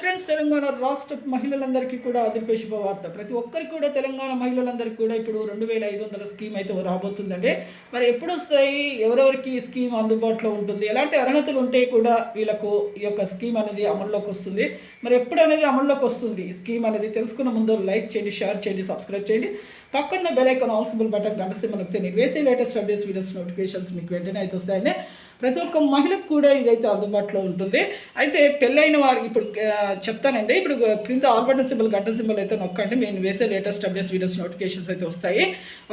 Friends Telangana రాష్ట్ర మహిళలందరికీ కూడా అదిరిపే శుభవార్త. ప్రతి ఒక్కరికి కూడా తెలంగాణ మహిళలందరికీ కూడా ఇప్పుడు రెండు వేల ఐదు వందల స్కీమ్ అయితే రాబోతుందండి. మరి ఎప్పుడు వస్తాయి? ఎవరెవరికి ఈ స్కీమ్ అందుబాటులో ఉంటుంది? ఎలాంటి అర్హతలు ఉంటే కూడా వీళ్ళకు ఈ యొక్క స్కీమ్ అనేది అమల్లోకి వస్తుంది. మరి ఎప్పుడు అనేది అమల్లోకి వస్తుంది? ఈ స్కీమ్ అనేది తెలుసుకున్న ముందు లైక్ చేయండి షేర్ చేయండి సబ్స్క్రైబ్ చేయండి. పక్కన బెల్ ఐకాన్ ఆల్సిబుల్ బటన్ కనిపిస్తే మనకు తెలియదు. వేసే లేటెస్ట్ అప్డేట్స్ వీడియోస్ నోటిఫికేషన్స్ మీకు వెంటనే అయితే వస్తాయండి. ప్రతి ఒక్క మహిళకు కూడా ఇదైతే అందుబాటులో ఉంటుంది. అయితే పెళ్ళైన వారికి ఇప్పుడు చెప్తానండి. ఇప్పుడు క్రింద ఆల్ బటన్ సింబల్ గంట సింబల్ అయితే నొక్కండి. మేము వేసే లేటెస్ట్ అప్డేట్స్ వీడియోస్ నోటిఫికేషన్స్ అయితే వస్తాయి.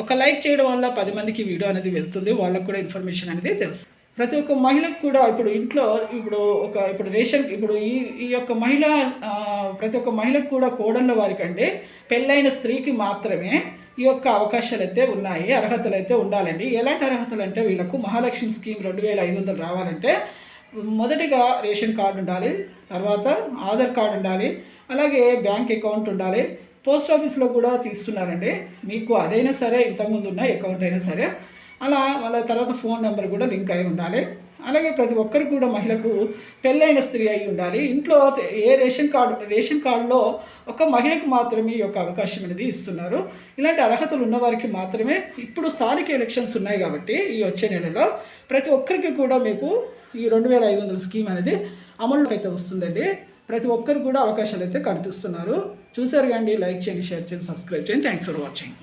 ఒక లైక్ చేయడం వల్ల పది మందికి వీడియో అనేది వెళ్తుంది. వాళ్ళకు కూడా ఇన్ఫర్మేషన్ అనేది తెలుసు. ప్రతి ఒక్క మహిళకు కూడా ఇప్పుడు ఇంట్లో ఇప్పుడు ఒక ఇప్పుడు రేషన్ ఇప్పుడు ఈ ఈ యొక్క మహిళ ప్రతి ఒక్క మహిళకు కూడా కోడళ్ళ వారికంటే పెళ్ళైన స్త్రీకి మాత్రమే ఈ యొక్క అవకాశాలు అయితే ఉన్నాయి. అర్హతలు అయితే ఉండాలండి. ఎలాంటి అర్హతలు అంటే వీళ్ళకు మహాలక్ష్మి స్కీమ్ రెండు వేల ఐదు వందలు రావాలంటే మొదటిగా రేషన్ కార్డు ఉండాలి తర్వాత ఆధార్ కార్డు ఉండాలి అలాగే బ్యాంక్ అకౌంట్ ఉండాలి. పోస్ట్ ఆఫీస్లో కూడా తీస్తున్నారండి. మీకు అదైనా సరే ఇంతకుముందు ఉన్న అకౌంట్ అయినా సరే. అలా వాళ్ళ తర్వాత ఫోన్ నెంబర్ కూడా లింక్ అయి ఉండాలి. అలాగే ప్రతి ఒక్కరు కూడా మహిళకు పెళ్ళైన స్త్రీ అయి ఉండాలి. ఇంట్లో ఏ రేషన్ కార్డు రేషన్ కార్డులో ఒక మహిళకు మాత్రమే ఈ యొక్క అవకాశం అనేది ఇస్తున్నారు. ఇలాంటి అర్హతలు ఉన్నవారికి మాత్రమే ఇప్పుడు స్థానిక ఎలక్షన్స్ ఉన్నాయి కాబట్టి ఈ వచ్చే నెలలో ప్రతి ఒక్కరికి కూడా మీకు ఈ రెండు వేల ఐదు వందల స్కీమ్ అనేది అమలులోకి అయితే వస్తుందండి. ప్రతి ఒక్కరు కూడా అవకాశాలు అయితే కల్పిస్తున్నారు. చూసారు కానీ లైక్ చేయండి షేర్ చేయండి సబ్స్క్రైబ్ చేయండి. Thanks for watching